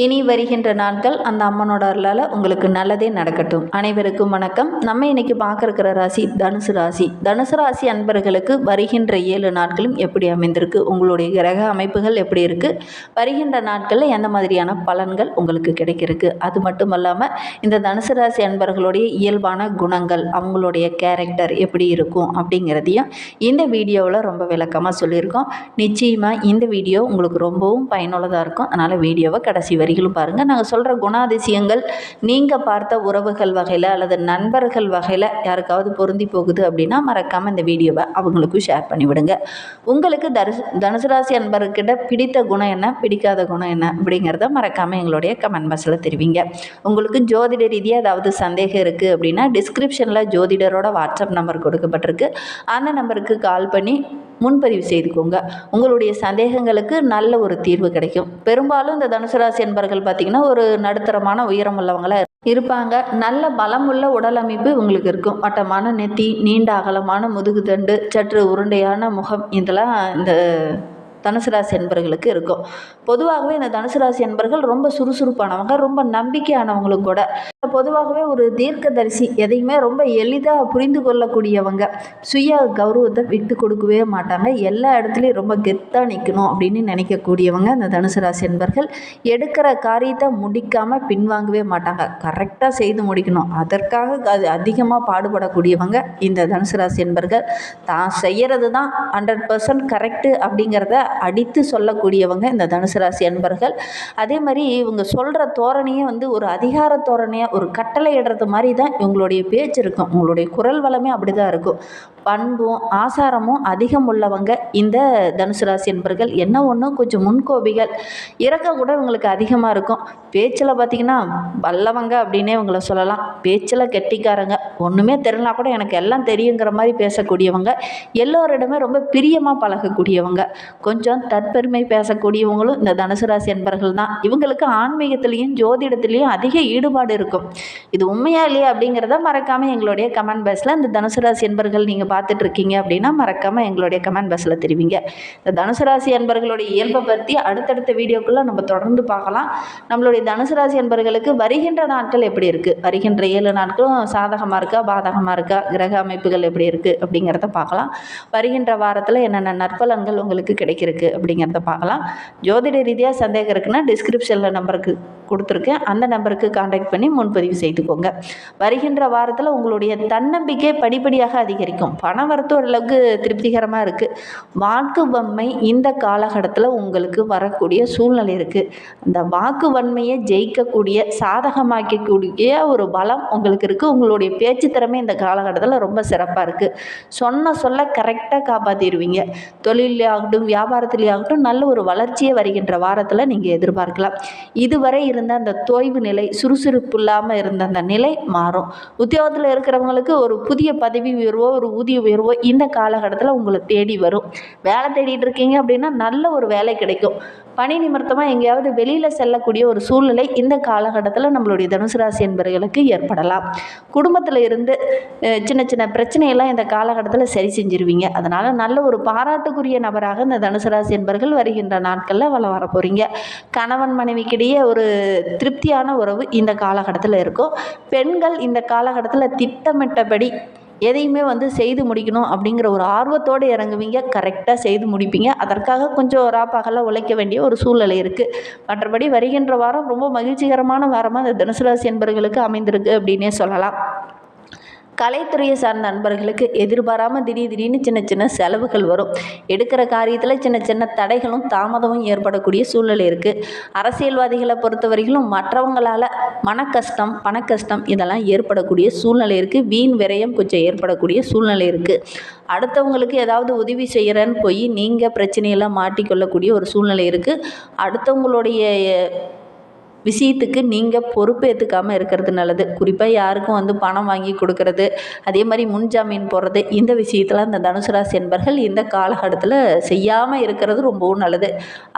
இனி வருகின்ற நாட்கள் அந்த அம்மனோட அருளால் உங்களுக்கு நல்லதே நடக்கட்டும். அனைவருக்கும் வணக்கம். நம்ம இன்னைக்கு பார்க்க ராசி தனுசு ராசி. தனுசு ராசி அன்பர்களுக்கு வருகின்ற ஏழு நாட்களும் எப்படி அமைந்திருக்கு? உங்களுடைய கிரக அமைப்புகள் எப்படி இருக்குது வருகின்ற நாட்களில் எந்த மாதிரியான பலன்கள் உங்களுக்கு கிடைக்கிருக்கு அது மட்டும் இல்லாமல் இந்த தனுசு ராசி அன்பர்களுடைய இயல்பான குணங்கள் அவங்களுடைய கேரக்டர் எப்படி இருக்கும் அப்படிங்கிறதையும் இந்த வீடியோவில் ரொம்ப விளக்கமாக சொல்லியிருக்கோம். நிச்சயமாக இந்த வீடியோ உங்களுக்கு ரொம்பவும் பயனுள்ளதாக இருக்கும். அதனால் வீடியோவை கடைசி வரிகளும் பாருங்கள் நாங்கள் சொல்கிற குணாதிசயங்கள் நீங்கள் பார்த்த உறவுகள் வகையில் அல்லது நண்பர்கள் வகையில் யாருக்காவது பொருந்தி போகுது அப்படின்னா மறக்காமல் இந்த வீடியோவை அவங்களுக்கும் ஷேர் பண்ணிவிடுங்க உங்களுக்கு தனுசு தனுசு ராசி அன்பர்கிட்ட பிடித்த குணம் என்ன பிடிக்காத குணம் என்ன அப்படிங்கிறத மறக்காமல் எங்களுடைய கமெண்ட் பாக்ஸில் தெரிவிங்க. உங்களுக்கு ஜோதிட ரீதியாக ஏதாவது சந்தேகம் இருக்குது அப்படின்னா டிஸ்கிரிப்ஷனில் ஜோதிடரோட வாட்ஸ்அப் நம்பர் கொடுக்கப்பட்டிருக்கு. அந்த நம்பருக்கு கால் பண்ணி முன்பதிவு செய்துக்கோங்க. உங்களுடைய சந்தேகங்களுக்கு நல்ல ஒரு தீர்வு கிடைக்கும். பெரும்பாலும் இந்த தனுசு ராசி என்பர்கள் பார்த்திங்கன்னா ஒரு நடுத்தரமான உயரம் உள்ளவங்களாக இருப்பாங்க. நல்ல பலமுள்ள உடல் அமைப்பு உங்களுக்கு இருக்கும். வட்டமான நெத்தி நீண்ட அகலமான முதுகுதண்டு சற்று உருண்டையான முகம் இதெல்லாம் இந்த தனுசு ராசி என்பர்களுக்கு இருக்கும். பொதுவாகவே இந்த தனுசு ராசி என்பர்கள் ரொம்ப சுறுசுறுப்பானவங்க ரொம்ப நம்பிக்கையானவங்களும் கூட. பொதுவாகவே ஒரு தீர்க்கதரிசி எதையுமே ரொம்ப எளிதாக புரிந்து கொள்ளக்கூடியவங்க. சுய கௌரவத்தை விட்டு கொடுக்கவே மாட்டாங்க. எல்லா இடத்துலையும் ரொம்ப கெத்தாக நிற்கணும் அப்படின்னு நினைக்கக்கூடியவங்க இந்த தனுசு ராசி என்பர்கள் எடுக்கிற காரியத்தை முடிக்காமல் பின்வாங்கவே மாட்டாங்க. கரெக்டாக செய்து முடிக்கணும். அதற்காக அது அதிகமாக பாடுபடக்கூடியவங்க இந்த தனுசு ராசி என்பர்கள் தான் செய்கிறது தான் ஹண்ட்ரட் பர்சன்ட் கரெக்டு அப்படிங்கிறத அடித்து சொல்லக்கூடியவங்க இந்த தனுசு ராசி என்பர்கள் அதே மாதிரி இவங்க சொல்கிற தோரணையே வந்து ஒரு அதிகார தோரணையாக ஒரு கட்டளை இடுறது மாதிரி தான் இவங்களுடைய பேச்சு இருக்கும். உங்களுடைய குரல் வளமே அப்படி தான் இருக்கும். பண்பும் ஆசாரமும் அதிகம் உள்ளவங்க இந்த தனுசு ராசி என்பர்கள். என்ன ஒன்றும் கொஞ்சம் முன்கோபிகள். இறக்க கூட இவங்களுக்கு அதிகமாக இருக்கும். பேச்சில் பார்த்திங்கன்னா வல்லவங்க அப்படின்னே இவங்களை சொல்லலாம். பேச்சில் கெட்டிக்காரங்க. ஒன்றுமே தெரிலனா கூட எனக்கு எல்லாம் தெரியுங்கிற மாதிரி பேசக்கூடியவங்க. எல்லோரிடமே ரொம்ப பிரியமாக பழகக்கூடியவங்க. கொஞ்சம் தற்பெருமை பேசக்கூடியவங்களும் இந்த தனுசு ராசி என்பர்கள் தான். இவங்களுக்கு ஆன்மீகத்திலையும் ஜோதிடத்துலேயும் அதிக ஈடுபாடு இருக்கும். இது உண்மையா இல்லையா அப்படிங்கிறத மறக்காமல் எங்களுடைய கமெண்ட் பாக்ஸில் இந்த தனுசு ராசி என்பர்கள் நீங்கள் பார்த்துட்டு இருக்கீங்க அப்படின்னா மறக்காமல் எங்களுடைய கமெண்ட் பாக்ஸில் தெரிவிங்க. இந்த தனுசு ராசி என்பர்களுடைய இயல்பை பற்றி அடுத்தடுத்த வீடியோக்குள்ளே நம்ம தொடர்ந்து பார்க்கலாம். நம்மளுடைய தனுசு ராசி என்பர்களுக்கு வருகின்ற நாட்கள் எப்படி இருக்குது வருகின்ற ஏழு நாட்களும் சாதகமாக இருக்கா? பாதகமாக இருக்கா? கிரக அமைப்புகள் எப்படி இருக்குது அப்படிங்கிறத பார்க்கலாம். வருகின்ற வாரத்தில் என்னென்ன நற்பலன்கள் உங்களுக்கு கிடைக்கிறதுக்கு அப்படிங்கிறத பார்க்கலாம். ஜோதிட ரீதியாக சந்தேகம் இருக்குன்னா டிஸ்கிரிப்ஷனில் நம்பருக்கு கொடுத்துருக்கேன். அந்த நம்பருக்கு காண்டாக்ட் பண்ணி முன்பதிவு செய்துக்கோங்க. வருகின்ற வாரத்தில் உங்களுடைய தன்னம்பிக்கை படிப்படியாக அதிகரிக்கும். பணம் வரத்து ஓரளவுக்கு திருப்திகரமாக இருக்குது வாக்கு வன்மை இந்த காலகட்டத்தில் உங்களுக்கு வரக்கூடிய சூழ்நிலை இருக்குது அந்த வாக்கு வன்மையை ஜெயிக்கக்கூடிய சாதகமாக்கக்கூடிய ஒரு பலம் உங்களுக்கு இருக்குது உங்களுடைய பேச்சு திறமை இந்த காலகட்டத்தில் ரொம்ப சிறப்பாக இருக்குது சொன்ன சொல்ல கரெக்டாக காப்பாற்றிடுவீங்க தொழிலாகட்டும் வியாபாரத்திலே ஆகட்டும் நல்ல ஒரு வளர்ச்சியை வருகின்ற வாரத்தில் நீங்கள் எதிர்பார்க்கலாம். இதுவரை இருந்த அந்த தோய்வு நிலை சுறுசுறுப்பு இல்லாமல் இருந்த அந்த நிலை மாறும். உத்தியோகத்தில் இருக்கிறவங்களுக்கு ஒரு புதிய பதவி உயர்வோ ஒரு ஊதிய உயர்வோ இந்த காலகட்டத்தில் உங்களை தேடி வரும். வேலை தேடிட்டு இருக்கீங்க அப்படின்னா நல்ல ஒரு வேலை கிடைக்கும். பணி நிமித்தமாக எங்கேயாவது வெளியில் செல்லக்கூடிய ஒரு சூழ்நிலை இந்த காலகட்டத்தில் நம்மளுடைய தனுசு ராசி என்பவர்களுக்கு ஏற்படலாம். குடும்பத்தில் இருந்து சின்ன சின்ன பிரச்சனையெல்லாம் இந்த காலகட்டத்தில் சரி செஞ்சிருவீங்க. அதனால் நல்ல ஒரு பாராட்டுக்குரிய நபராக இந்த தனுசு ராசி என்பவர்கள் வருகின்ற நாட்களில் வள வர போகிறீங்க கணவன் மனைவிக்கிடையே ஒரு திருப்தியான உறவு இந்த காலகட்டத்தில் இருக்கும். பெண்கள் இந்த காலகட்டத்தில் திட்டமிட்டபடி எதையுமே வந்து செய்து முடிக்கணும் அப்படிங்கிற ஒரு ஆர்வத்தோடு இறங்குவீங்க. கரெக்டாக செய்து முடிப்பீங்க. அதற்காக கொஞ்சம் ராப்பகலாக உழைக்க வேண்டிய ஒரு சூழ்நிலை இருக்குது மற்றபடி வருகின்ற வாரம் ரொம்ப மகிழ்ச்சிகரமான வாரமாக இந்த தனுசு ராசி என்பர்களுக்கு அமைந்திருக்கு அப்படின்னே சொல்லலாம். கலைத்துறையை சார்ந்த நண்பர்களுக்கு எதிர்பாராமல் திடீர் திடீர்னு சின்ன சின்ன செலவுகள் வரும். எடுக்கிற காரியத்தில் சின்ன சின்ன தடைகளும் தாமதமும் ஏற்படக்கூடிய சூழ்நிலை இருக்குது அரசியல்வாதிகளை பொறுத்தவரையிலும் மற்றவங்களால் மன கஷ்டம் பண கஷ்டம் இதெல்லாம் ஏற்படக்கூடிய சூழ்நிலை இருக்குது வீண் விரயம் கொஞ்சம் ஏற்படக்கூடிய சூழ்நிலை இருக்குது அடுத்தவங்களுக்கு ஏதாவது உதவி செய்கிறேன்னு போய் நீங்கள் பிரச்சனையெல்லாம் மாட்டிக்கொள்ளக்கூடிய ஒரு சூழ்நிலை இருக்குது அடுத்தவங்களுடைய விஷயத்துக்கு நீங்கள் பொறுப்பேற்றுக்காமல் இருக்கிறது நல்லது. குறிப்பாக யாருக்கும் வந்து பணம் வாங்கி கொடுக்கறது அதே மாதிரி முன்ஜாமீன் போடுறது இந்த விஷயத்தில் இந்த தனுசு ராசி என்பர்கள் இந்த காலகட்டத்தில் செய்யாமல் இருக்கிறது ரொம்பவும் நல்லது.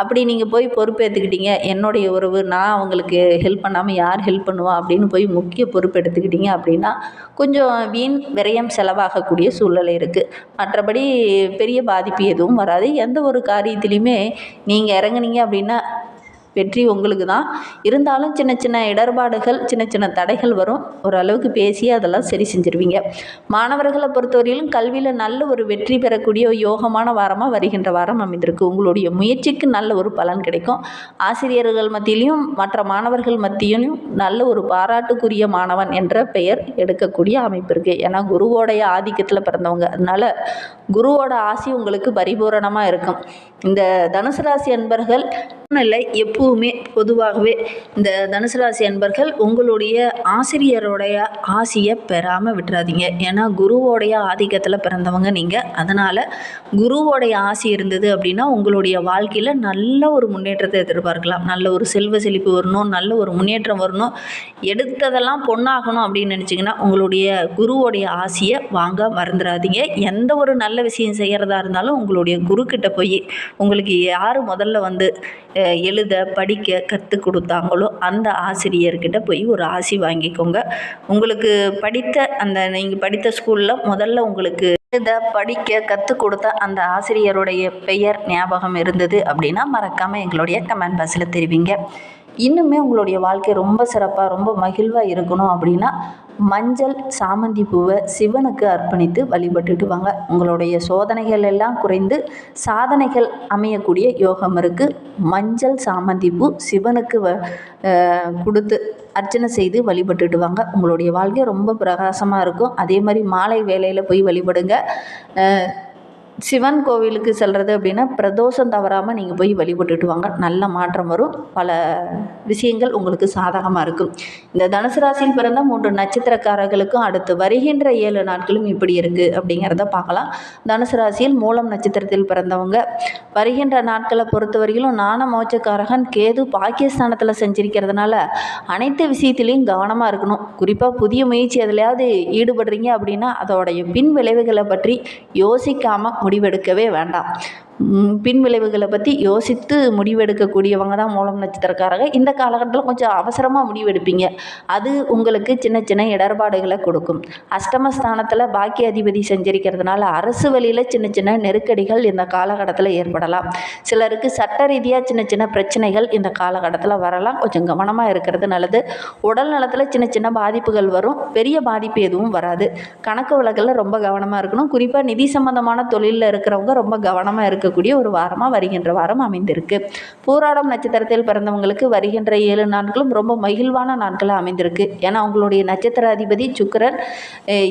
அப்படி நீங்கள் போய் பொறுப்பேற்றுக்கிட்டீங்க என்னுடைய உறவு நான் அவங்களுக்கு ஹெல்ப் பண்ணாமல் யார் ஹெல்ப் பண்ணுவா அப்படின்னு போய் முக்கிய பொறுப்பு எடுத்துக்கிட்டீங்க அப்படின்னா கொஞ்சம் வீண் விரயம் செலவாகக்கூடிய சூழ்நிலை இருக்குது மற்றபடி பெரிய பாதிப்பு எதுவும் வராது. எந்த ஒரு காரியத்திலையுமே நீங்கள் இறங்குனீங்க அப்படின்னா வெற்றி உங்களுக்கு தான். இருந்தாலும் சின்ன சின்ன இடர்பாடுகள் சின்ன சின்ன தடைகள் வரும். ஓரளவுக்கு பேசி அதெல்லாம் சரி செஞ்சுருவீங்க. மாணவர்களை பொறுத்தவரையிலும் கல்வியில் நல்ல ஒரு வெற்றி பெறக்கூடிய யோகமான வாரமாக வருகின்ற வாரம் அமைந்திருக்கு. உங்களுடைய முயற்சிக்கு நல்ல ஒரு பலன் கிடைக்கும். ஆசிரியர்கள் மத்தியிலையும் மற்ற மாணவர்கள் மத்தியிலும் நல்ல ஒரு பாராட்டுக்குரிய மாணவன் என்ற பெயர் எடுக்கக்கூடிய அமைப்பு இருக்குது ஏன்னா குருவோடைய ஆதிக்கத்தில் பிறந்தவங்க. அதனால குருவோட ஆசி உங்களுக்கு பரிபூரணமாக இருக்கும். இந்த தனுசு ராசி அன்பர்கள் இல்லை எப்பவுமே பொதுவாகவே இந்த தனுசு ராசி அன்பர்கள் உங்களுடைய ஆசிரியருடைய ஆசியை பெறாமல் விட்டுறாதீங்க. ஏன்னா குருவோடைய ஆதிக்கத்தில் பிறந்தவங்க நீங்கள் அதனால் குருவோடைய ஆசி இருந்தது அப்படின்னா உங்களுடைய வாழ்க்கையில் நல்ல ஒரு முன்னேற்றத்தை எதிர்பார்க்கலாம். நல்ல ஒரு செல்வ செழிப்பு வரணும் நல்ல ஒரு முன்னேற்றம் வரணும். எடுத்ததெல்லாம் பொண்ணாகணும் அப்படின்னு நினச்சிங்கன்னா உங்களுடைய குருவோடைய ஆசியை வாங்க மறந்துடாதீங்க எந்த ஒரு நல்ல விஷயம் செய்கிறதா இருந்தாலும் உங்களுடைய குருக்கிட்ட போய் உங்களுக்கு யார் முதல்ல வந்து எழுத படிக்க கற்றுக் கொடுத்தாங்களோ அந்த ஆசிரியர்கிட்ட போய் ஒரு ஆசி வாங்கிக்கோங்க. உங்களுக்கு படித்த அந்த நீங்கள் படித்த ஸ்கூலில் முதல்ல உங்களுக்கு எழுத படிக்க கற்றுக் கொடுத்த அந்த ஆசிரியருடைய பெயர் ஞாபகம் இருந்தது அப்படின்னா மறக்காமல் எங்களுடைய கமெண்ட் பாக்ஸில் தெரிவிங்க. இன்னுமே உங்களுடைய வாழ்க்கை ரொம்ப சிறப்பாக ரொம்ப மகிழ்வாக இருக்கணும் அப்படின்னா மஞ்சள் சாமந்தி பூவை சிவனுக்கு அர்ப்பணித்து வழிபட்டுட்டு வாங்க. உங்களுடைய சோதனைகள் எல்லாம் குறைந்து சாதனைகள் அமையக்கூடிய யோகம் இருக்குது மஞ்சள் சாமந்தி பூ சிவனுக்கு வ கொடுத்து அர்ச்சனை செய்து வழிபட்டுட்டு வாங்க. உங்களுடைய வாழ்க்கை ரொம்ப பிரகாசமாக இருக்கும். அதே மாதிரி மாலை வேலையில் போய் வழிபடுங்க. சிவன் கோவிலுக்கு செல்கிறது அப்படின்னா பிரதோஷம் தவறாமல் நீங்கள் போய் வழிபட்டுட்டு வாங்க. நல்ல மாற்றம் வரும். பல விஷயங்கள் உங்களுக்கு சாதகமாக இருக்கும். இந்த தனுசு ராசியில் பிறந்த மூன்று நட்சத்திரக்காரர்களுக்கும் அடுத்து வருகின்ற ஏழு நாட்களும் இப்படி இருக்குது அப்படிங்கிறத பார்க்கலாம். தனுசு ராசியில் மூலம் நட்சத்திரத்தில் பிறந்தவங்க. வருகின்ற நாட்களை பொறுத்தவரையிலும் நாண மோச்சக்காரகன் கேது பாகிஸ்தானத்தில் செஞ்சிருக்கிறதுனால அனைத்து விஷயத்திலையும் கவனமாக இருக்கணும். குறிப்பாக புதிய முயற்சி எதுலையாவது ஈடுபடுறீங்க அப்படின்னா அதோடைய பின் விளைவுகளை பற்றி யோசிக்காமல் முடிவெடுக்கவே வேண்டாம். பின்விளைவுகளை பின் விளைவுகளை பற்றி யோசித்து முடிவெடுக்கக்கூடியவங்க தான் மூலம் நட்சத்திரக்காரங்க இந்த காலகட்டத்தில் கொஞ்சம் அவசரமாக முடிவெடுப்பீங்க. அது உங்களுக்கு சின்ன சின்ன இடர்பாடுகளை கொடுக்கும். அஷ்டமஸ்தானத்தில் பாக்கிய அதிபதி செஞ்சிருக்கிறதுனால அரசு வழியில் சின்ன சின்ன நெருக்கடிகள் இந்த காலகட்டத்தில் ஏற்படலாம். சிலருக்கு சட்ட ரீதியாக சின்ன சின்ன பிரச்சனைகள் இந்த காலகட்டத்தில் வரலாம். கொஞ்சம் கவனமாக இருக்கிறது நல்லது. உடல் நலத்தில் சின்ன சின்ன பாதிப்புகள் வரும். பெரிய பாதிப்பு எதுவும் வராது. கணக்கு வழக்கில் ரொம்ப கவனமாக இருக்கணும். குறிப்பாக நிதி சம்பந்தமான தொழிலில் இருக்கிறவங்க ரொம்ப கவனமாக சொல்லக்கூடிய ஒரு வாரமாக வருகின்ற வாரம் அமைந்திருக்கு. பூராடம் நட்சத்திரத்தில் பிறந்தவங்களுக்கு வருகின்ற ஏழு நாட்களும் ரொம்ப மகிழ்வான நாட்களாக அமைந்திருக்கு. ஏன்னா அவங்களுடைய நட்சத்திர அதிபதி சுக்கிரன்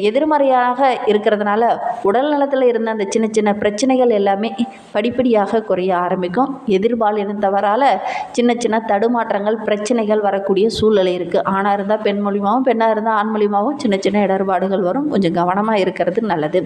எதிர்மறையாக இருக்கிறதுனால உடல் நலத்தில் இருந்த அந்த சின்ன சின்ன பிரச்சனைகள் எல்லாமே படிப்படியாக குறைய ஆரம்பிக்கும். எதிர்பாலினத்தவரால் சின்ன சின்ன தடுமாற்றங்கள் பிரச்சனைகள் வரக்கூடிய சூழ்நிலை இருக்குது ஆணாக இருந்தால் பெண் மூலியமாகவும் பெண்ணாக இருந்தால் ஆண் மூலியமாகவும் சின்ன சின்ன இடர்பாடுகள் வரும். கொஞ்சம் கவனமாக இருக்கிறது நல்லது.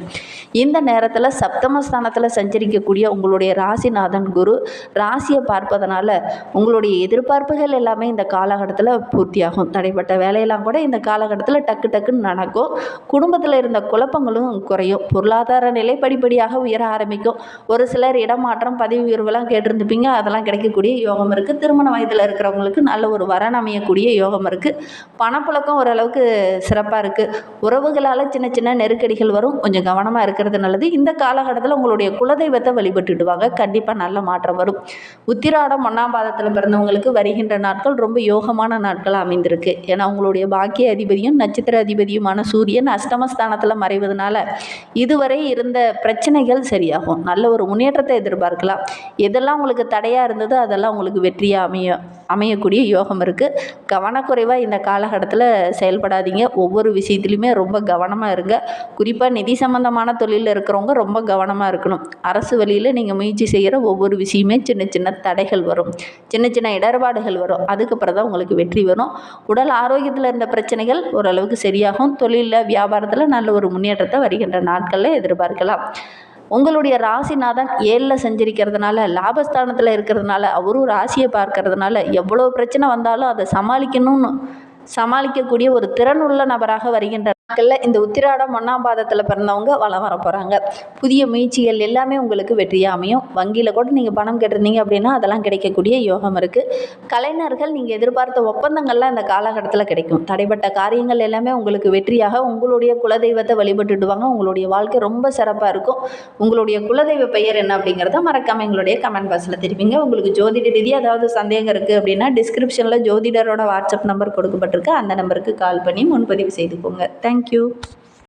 இந்த நேரத்தில் சப்தமஸ்தானத்தில் சஞ்சரிக்கக்கூடிய உங்களுடைய ராசிநாதன் குரு ராசியை பார்ப்பதனால உங்களுடைய எதிர்பார்ப்புகள் எல்லாமே இந்த காலகட்டத்தில் பூர்த்தியாகும். தடைப்பட்ட வேலையெல்லாம் கூட இந்த காலகட்டத்தில் டக்கு டக்குன்னு நடக்கும். குடும்பத்தில் இருந்த குழப்பங்களும் குறையும். பொருளாதார நிலை படிப்படியாக உயர ஆரம்பிக்கும். ஒரு சிலர் இடமாற்றம் பதவி உயர்வுலாம் கேட்டிருந்துப்பீங்க. அதெல்லாம் கிடைக்கக்கூடிய யோகம் இருக்குது திருமண வயதில் இருக்கிறவங்களுக்கு நல்ல ஒரு வரன் அமையக்கூடிய யோகம் இருக்குது பணப்புழக்கம் ஓரளவுக்கு சிறப்பாக இருக்குது உறவுகளால் சின்ன சின்ன நெருக்கடிகள் வரும். கொஞ்சம் கவனமாக இருக்கிறது நல்லது. இந்த காலகட்டத்தில் உங்களுடைய குலதெய்வத்தை வழிபட்டுடுவாங்க கண்டிப்பாக நல்ல மாற்றம் வரும். உத்திராடம் ஒன்றாம் பாதத்தில் பிறந்தவங்களுக்கு வருகின்ற நாட்கள் ரொம்ப யோகமான நாட்களாக அமைந்திருக்கு. ஏன்னா உங்களுடைய பாக்கிய அதிபதியும் நட்சத்திர அதிபதியுமான சூரியன் அஷ்டமஸ்தானத்தில் மறைவதனால இதுவரை இருந்த பிரச்சனைகள் சரியாகும். நல்ல ஒரு முன்னேற்றத்தை எதிர்பார்க்கலாம். எதெல்லாம் உங்களுக்கு தடையாக இருந்ததோ அதெல்லாம் உங்களுக்கு வெற்றியாக அமைய அமையக்கூடிய யோகம் இருக்குது கவனக்குறைவாக இந்த காலகட்டத்தில் செயல்படாதீங்க. ஒவ்வொரு விஷயத்துலையுமே ரொம்ப கவனமாக இருங்க. குறிப்பாக நிதி சம்பந்தமான தொழிலில் இருக்கிறவங்க ரொம்ப கவனமாக இருக்கணும். அரசு வழியில் நீங்கள் முயற்சி செய்கிற ஒவ்வொரு விஷயமே சின்ன சின்ன தடைகள் வரும். சின்ன சின்ன இடர்பாடுகள் வரும். அதுக்கப்புறம் தான் உங்களுக்கு வெற்றி வரும். உடல் ஆரோக்கியத்தில் இருந்த பிரச்சனைகள் ஓரளவுக்கு சரியாகும். தொழிலில் வியாபாரத்தில் நல்ல ஒரு முன்னேற்றத்தை வருகின்ற நாட்களில் எதிர்பார்க்கலாம். உங்களுடைய ராசிநாதன் ஏழில் செஞ்சிருக்கிறதுனால லாபஸ்தானத்தில் இருக்கிறதுனால அவரும் ராசியை பார்க்கறதுனால எவ்வளோ பிரச்சனை வந்தாலும் அதை சமாளிக்கணும்னு சமாளிக்கக்கூடிய ஒரு திறனுள்ள நபராக வருகின்ற நாட்களில் இந்த உத்திராடம் ஒன்றாம் பாதத்தில் பிறந்தவங்க வளம் வர போகிறாங்க புதிய முயற்சிகள் எல்லாமே உங்களுக்கு வெற்றியாக அமையும். வங்கியில் கூட நீங்கள் பணம் கேட்டிருந்தீங்க அப்படின்னா அதெல்லாம் கிடைக்கக்கூடிய யோகம் இருக்குது கலைஞர்கள் நீங்கள் எதிர்பார்த்த ஒப்பந்தங்கள்லாம் இந்த காலகட்டத்தில் கிடைக்கும். தடைப்பட்ட காரியங்கள் எல்லாமே உங்களுக்கு வெற்றியாக உங்களுடைய குலதெய்வத்தை வழிபட்டுடுவாங்க உங்களுடைய வாழ்க்கை ரொம்ப சிறப்பாக இருக்கும். உங்களுடைய குலதெய்வ பெயர் என்ன அப்படிங்கிறத மறக்காமல் எங்களுடைய கமெண்ட் பாக்ஸில் தெரிவிங்க. உங்களுக்கு ஜோதிட ரீதியாக ஏதாவது சந்தேகம் இருக்குது அப்படின்னா டிஸ்கிரிப்ஷனில் ஜோதிடரோட வாட்ஸ்அப் நம்பர் கொடுக்கப்பட்டிருக்கு. அந்த நம்பருக்கு கால் பண்ணி முன்பதிவு செய்துக்கோங்க. Thank you